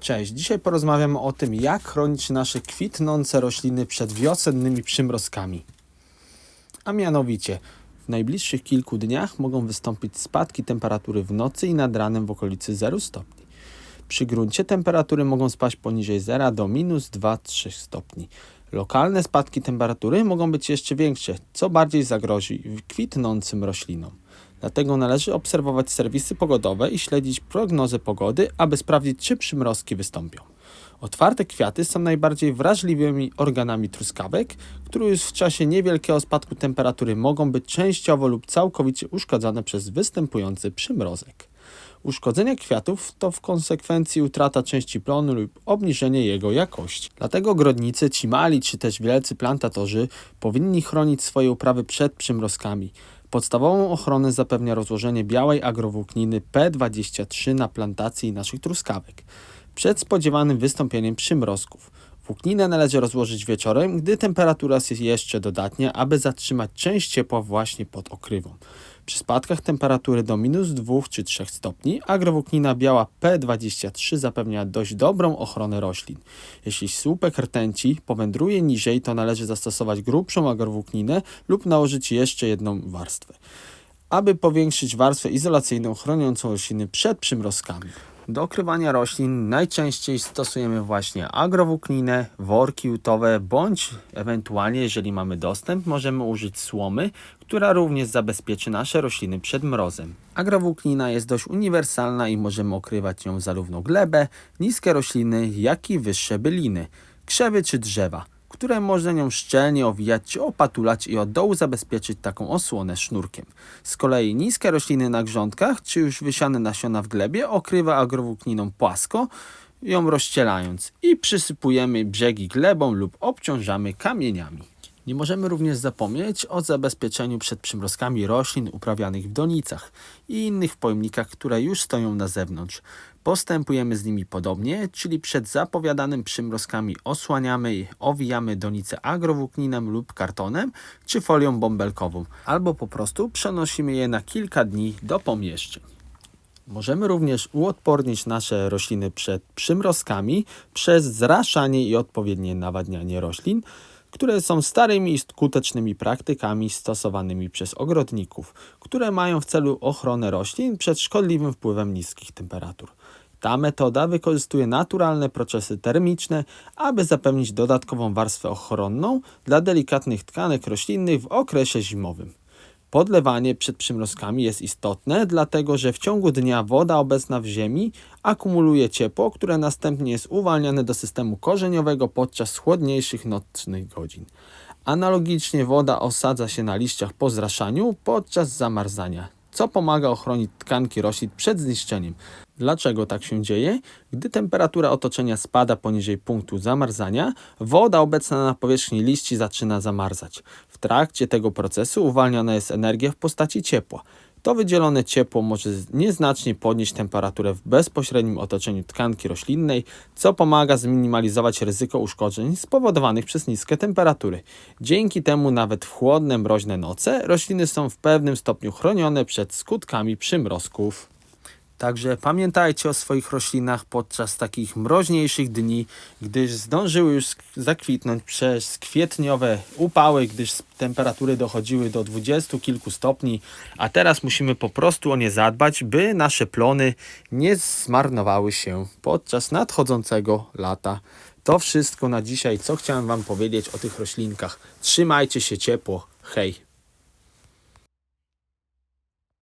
Cześć, dzisiaj porozmawiamy o tym, jak chronić nasze kwitnące rośliny przed wiosennymi przymrozkami. A mianowicie, w najbliższych kilku dniach mogą wystąpić spadki temperatury w nocy i nad ranem w okolicy 0 stopni. Przy gruncie temperatury mogą spaść poniżej 0 do minus 2-3 stopni. Lokalne spadki temperatury mogą być jeszcze większe, co bardziej zagrozi kwitnącym roślinom. Dlatego należy obserwować serwisy pogodowe i śledzić prognozę pogody, aby sprawdzić, czy przymrozki wystąpią. Otwarte kwiaty są najbardziej wrażliwymi organami truskawek, które już w czasie niewielkiego spadku temperatury mogą być częściowo lub całkowicie uszkodzone przez występujący przymrozek. Uszkodzenie kwiatów to w konsekwencji utrata części plonu lub obniżenie jego jakości. Dlatego ogrodnicy, ci mali czy też wielcy plantatorzy powinni chronić swoje uprawy przed przymrozkami. Podstawową ochronę zapewnia rozłożenie białej agrowłókniny P23 na plantacji naszych truskawek przed spodziewanym wystąpieniem przymrozków. Włókninę należy rozłożyć wieczorem, gdy temperatura jest jeszcze dodatnia, aby zatrzymać część ciepła właśnie pod okrywą. Przy spadkach temperatury do minus 2 czy 3 stopni agrowłóknina biała P23 zapewnia dość dobrą ochronę roślin. Jeśli słupek rtęci powędruje niżej, to należy zastosować grubszą agrowłókninę lub nałożyć jeszcze jedną warstwę, aby powiększyć warstwę izolacyjną chroniącą rośliny przed przymrozkami. Do okrywania roślin najczęściej stosujemy właśnie agrowłókninę, worki jutowe, bądź ewentualnie, jeżeli mamy dostęp, możemy użyć słomy, która również zabezpieczy nasze rośliny przed mrozem. Agrowłóknina jest dość uniwersalna i możemy okrywać nią zarówno glebę, niskie rośliny, jak i wyższe byliny, krzewy czy drzewa które można nią szczelnie owijać opatulać i od dołu zabezpieczyć taką osłonę sznurkiem. Z kolei niskie rośliny na grządkach czy już wysiane nasiona w glebie okrywa agrowłókniną płasko, ją rozścielając i przysypujemy brzegi glebą lub obciążamy kamieniami. Nie możemy również zapomnieć o zabezpieczeniu przed przymrozkami roślin uprawianych w donicach i innych pojemnikach, które już stoją na zewnątrz. Postępujemy z nimi podobnie, czyli przed zapowiadanymi przymrozkami osłaniamy i owijamy donice agrowłókninem lub kartonem czy folią bąbelkową, albo po prostu przenosimy je na kilka dni do pomieszczeń. Możemy również uodpornić nasze rośliny przed przymrozkami przez zraszanie i odpowiednie nawadnianie roślin, które są starymi i skutecznymi praktykami stosowanymi przez ogrodników, które mają w celu ochronę roślin przed szkodliwym wpływem niskich temperatur. Ta metoda wykorzystuje naturalne procesy termiczne, aby zapewnić dodatkową warstwę ochronną dla delikatnych tkanek roślinnych w okresie zimowym. Podlewanie przed przymrozkami jest istotne, dlatego że w ciągu dnia woda obecna w ziemi akumuluje ciepło, które następnie jest uwalniane do systemu korzeniowego podczas chłodniejszych nocnych godzin. Analogicznie woda osadza się na liściach po zraszaniu podczas zamarzania, co pomaga ochronić tkanki roślin przed zniszczeniem. Dlaczego tak się dzieje? Gdy temperatura otoczenia spada poniżej punktu zamarzania, woda obecna na powierzchni liści zaczyna zamarzać. W trakcie tego procesu uwalniana jest energia w postaci ciepła. To wydzielone ciepło może nieznacznie podnieść temperaturę w bezpośrednim otoczeniu tkanki roślinnej, co pomaga zminimalizować ryzyko uszkodzeń spowodowanych przez niskie temperatury. Dzięki temu nawet w chłodne, mroźne noce rośliny są w pewnym stopniu chronione przed skutkami przymrozków. Także pamiętajcie o swoich roślinach podczas takich mroźniejszych dni, gdyż zdążyły już zakwitnąć przez kwietniowe upały, gdyż temperatury dochodziły do dwudziestu kilku stopni, a teraz musimy po prostu o nie zadbać, by nasze plony nie zmarnowały się podczas nadchodzącego lata. To wszystko na dzisiaj, co chciałem Wam powiedzieć o tych roślinkach. Trzymajcie się ciepło. Hej!